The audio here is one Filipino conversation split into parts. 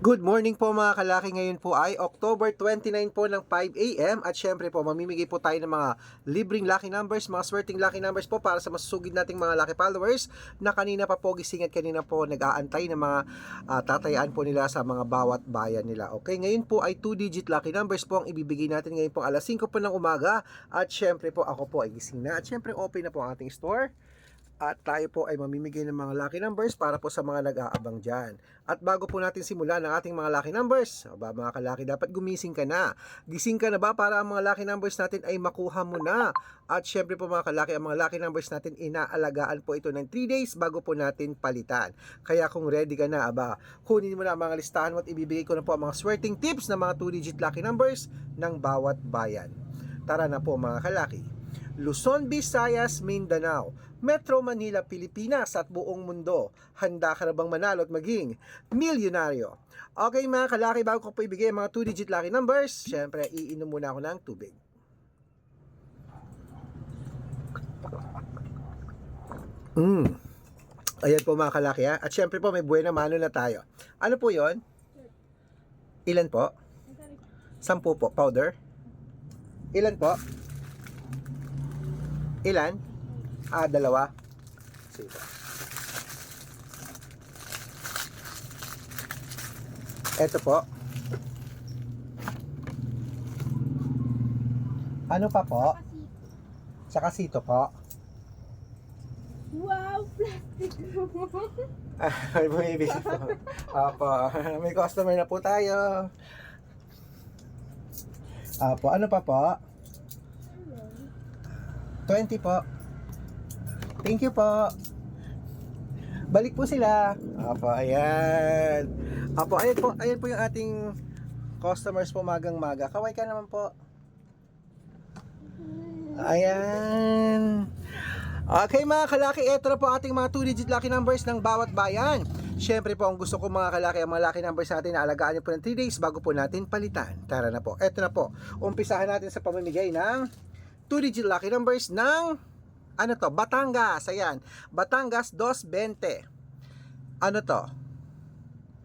Good morning po mga kalaki. Ngayon po ay October 29 po ng 5 a.m. At syempre po, mamimigay po tayo ng mga libreng lucky numbers, mga swerting lucky numbers po para sa masusugid nating mga lucky followers na kanina pa po gising at kanina po nag-aantay ng mga ah, tatayaan po nila sa mga bawat bayan nila. Okay, ngayon po ay 2-digit lucky numbers po ang ibibigay natin ngayon po alas 5 po ng umaga. At syempre po, ako po ay gising na. At syempre, open na po ang ating store. At tayo po ay mamimigay ng mga lucky numbers para po sa mga nag-aabang dyan. At bago po natin simulan ang ating mga lucky numbers, aba mga kalaki, dapat gumising ka na. Gising ka na ba para ang mga lucky numbers natin ay makuha mo na? At syempre po mga kalaki, ang mga lucky numbers natin inaalagaan po ito ng 3 days bago po natin palitan. Kaya kung ready ka na, aba, kunin mo na ang mga listahan mo at ibibigay ko na po ang mga swerting tips ng mga 2-digit lucky numbers ng bawat bayan. Tara na po mga kalaki. Luzon, Visayas, Mindanao, Metro Manila, Pilipinas at buong mundo. Handa ka na bang manalo at maging milyonaryo? Okay mga kalaki, bago ko po ibigay mga 2-digit lucky numbers, syempre iinom muna ako ng tubig. Mm. Ayan po mga kalaki ha. At syempre po may buena mano na tayo. Ano po yon? Ilan po? Sampu po. Powder? Ilan po? Ilan? Ah, dalawa. Sige. Ito po. Ano pa po? Sa kasito po. Wow, plastic naman. Ay, bumibig po. Apo, may customer na po tayo. Apo, ano pa po? 20 po. Thank you po. Balik po sila. Apo, ayan. Apo, ayan po, ayan po yung ating customers po magang-maga. Kaway ka naman po. Ayan. Okay mga kalaki, ito na po ating mga 2-digit lucky numbers ng bawat bayan. Siyempre po, ang gusto ko mga kalaki, ang mga lucky numbers natin na alagaan nyo po ng 3 days bago po natin palitan. Tara na po. Ito na po. Umpisahan natin sa pamimigay ng 2-digit lucky numbers ng ano to? Batangas. Ayan. Batangas 220. Ano to?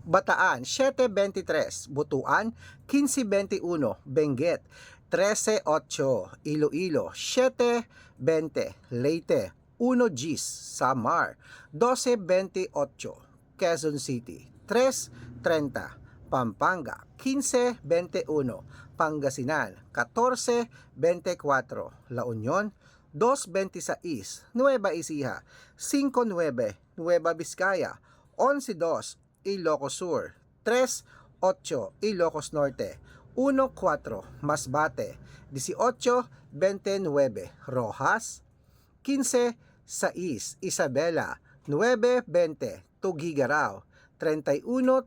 Bataan 723, Butuan 1521, Benguet 138, Iloilo 720, Leyte 1 Gis, Samar 1228, Quezon City 330, Pampanga 1521, Pangasinan 1424, La Union 226, Nueva Ecija 59, Nueva Vizcaya 112, Ilocos Sur 38, Ilocos Norte 14, Masbate 18, 29, Rojas 15, 6, Isabela 9, 20, Tugigaraw 31,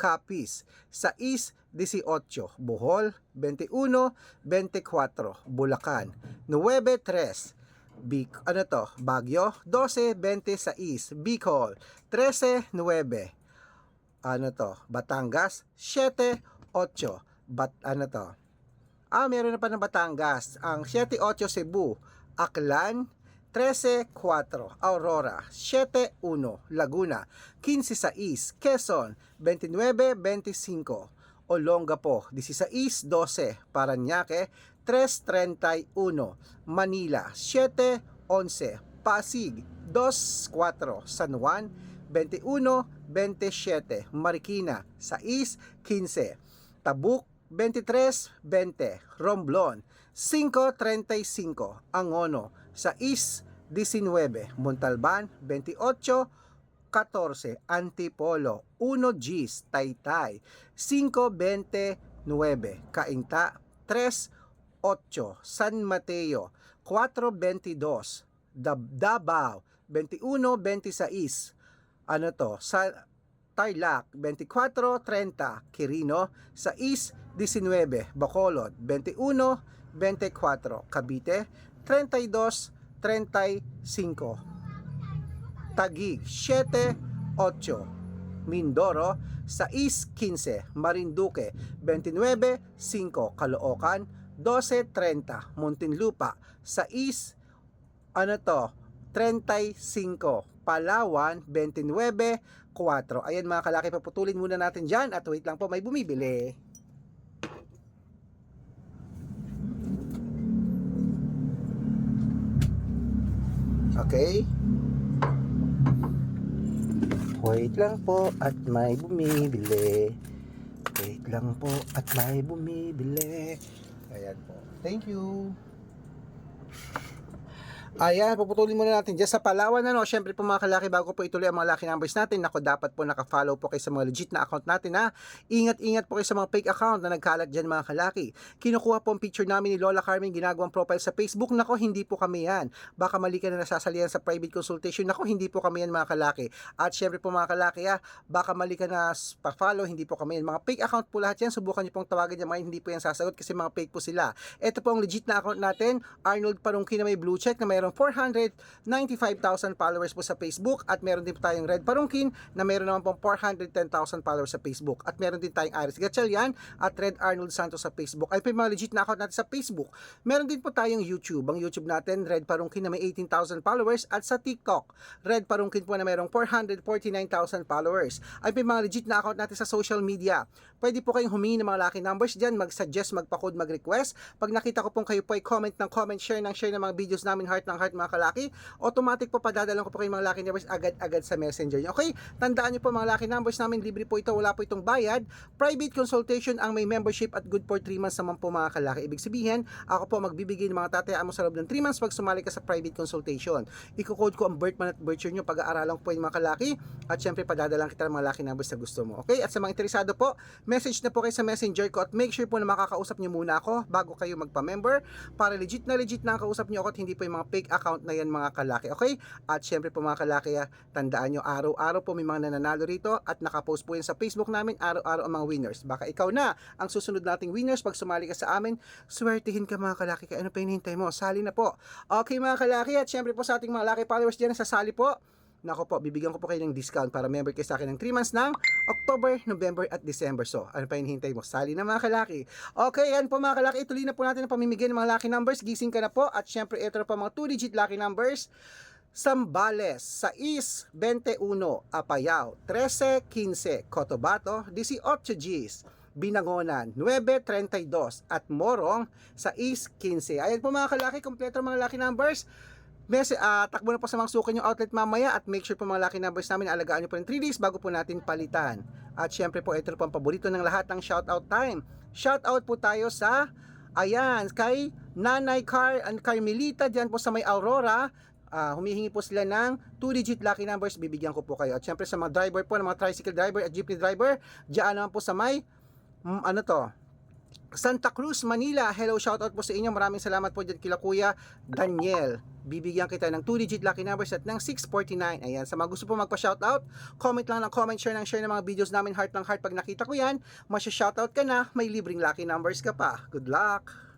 34, Capiz 6, 18, Bohol 21, 24, Bulacan 9, 3, Bic, ano to, Bagyo, 12, 26, Bicol, 13, 9, ano to, Batangas, 7, 8, Bat, ano to, ah, meron na pa ng Batangas, ang 7, 8, Cebu, Aklan, 13, 4, Aurora, 7, 1, Laguna, 15, 6, Quezon, 29, 25, Olongapo, 16, 12, Paranaque, 3.31, Manila, 7.11, Pasig, 2.4, San Juan, 21.27, Marikina, 6.15, Tabuk, 23.20, Romblon, 5.35, Angono, 6.19, Montalban, 28.14, Antipolo, 1 Gis, Taytay, 5.29, Kainta, 3 8, San Mateo, 4.22, Dab- Davao, 21.26, ano to, sa Tarlac, 24.30, Quirino, 6.19, Bacolod, 21.24, Cavite, 32.35, Tagig, 7.8, Mindoro, 6.15, Marinduque, 29.5, Caloocan, 12.30, Muntinlupa, 6, ano to, 35, Palawan, 29.40, 4. Ayan mga kalaki, paputulin muna natin dyan. At wait lang po, may bumibili. Okay. Wait lang po at may bumibili. Wait lang po at may bumibili. Ayan po. Thank you. Ayan, puputulin muna natin dyan sa Palawan. Ano, syempre po mga kalaki, bago po ituloy ang mga lucky numbers natin, nako dapat po nakafollow po kayo sa mga legit na account natin ha. Ingat-ingat po kayo sa mga fake account na nagkalat dyan mga kalaki. Kinukuha po ang picture namin ni Lola Carmen, ginagawang profile sa Facebook. Nako, hindi po kami yan. Baka mali ka na nasasalihan sa private consultation. Nako, hindi po kami yan mga kalaki. At syempre po mga kalaki ha, baka mali ka na pa-follow, hindi po kami yan. Mga fake account po lahat yan. Subukan niyo pong tawagan yan, mga hindi po yan sasagot kasi mga fake po sila. Ito po ang legit na account natin, Arnold Parungki na may blue check na mayroong 495,000 followers po sa Facebook at meron din po tayong Red Parungkin na meron naman pong 410,000 followers sa Facebook at meron din tayong Aris Gatchalian at Red Arnold Santos sa Facebook. Ay po mga legit na account natin sa Facebook. Meron din po tayong YouTube. Ang YouTube natin, Red Parungkin na may 18,000 followers at sa TikTok, Red Parungkin po na mayroong 449,000 followers. Ay po mga legit na account natin sa social media. Pwede po kayong humingi ng mga lucky numbers dyan, mag-suggest, magpa-code, mag-request. Pag nakita ko pong kayo po ay comment ng comment, share ng share ng mga videos namin, heart ng heart mga kalaki, automatic po padadalan ko po kayo mga lucky numbers agad-agad sa messenger nyo. Okay? Tandaan nyo po mga lucky numbers namin, libre po ito, wala po itong bayad. Private consultation ang may membership at good for 3 months naman po mga kalaki. Ibig sabihin, ako po magbibigay ng mga tatayaan mo sa loob ng 3 months pag sumali ka sa private consultation. Iko-code ko ang birth month at birth year nyo, pag-aaralan ko po yung mga kalaki, at syempre padadalan kita ng mga lucky numbers na gusto mo. Okay? At sa mga interesado po, message na po kayo sa messenger ko at make sure po na makakausap nyo muna ako bago kayo magpa-member para legit na legit na ang kausap nyo ako at hindi po yung mga fake account na yan mga kalaki. Okay? At syempre po mga kalaki, ah, tandaan nyo araw-araw po may mga nananalo rito at nakapost po yan sa Facebook namin araw-araw ang mga winners. Baka ikaw na ang susunod nating winners pag sumali ka sa amin. Swertihin ka mga kalaki. Kaya ano pa hinihintay mo? Sali na po. Okay mga kalaki at syempre po sa ating mga laki followers dyan sasali po. Nako po, bibigyan ko po kayo ng discount para member kayo sa akin ng 3 months ng October, November at December. So, ano pa hinihintay mo? Sali na mga kalaki. Okay, yan po mga kalaki. Ituloy na po natin ang pamimigay ng mga lucky numbers. Gising ka na po. At syempre, ito na po mga 2-digit lucky numbers. Sambales, 6, 21, Apayao, 13, 15, Cotabato, 18 Gs, Binangonan, 9.32 at Morong sa East 15. Ayan po mga kalaki, kompleto mga lucky numbers. Mes, ah, takbo na po sa mga suki yung outlet mamaya at make sure po mga lucky numbers namin alagaan nyo po ng 3 days bago po natin palitan. At syempre po ito po ang paborito ng lahat ng shoutout time. Shoutout po tayo sa ayan kay Nanay Car and Carmelita dyan po sa may Aurora. Ah, humihingi po sila ng 2-digit lucky numbers, bibigyan ko po kayo. At syempre sa mga driver po, ng mga tricycle driver at jeepney driver, diyan naman po sa may, mm, ano to, Santa Cruz, Manila. Hello, shoutout po sa inyo. Maraming salamat po dyan kila Kuya Daniel. Bibigyan kita ng 2-digit lucky numbers at ng 649. Ayan, sa mga gusto po magpa-shoutout, comment lang ng comment, share ng share ng mga videos namin, heart ng heart. Pag nakita ko yan, masya-shoutout ka na, may libreng lucky numbers ka pa. Good luck!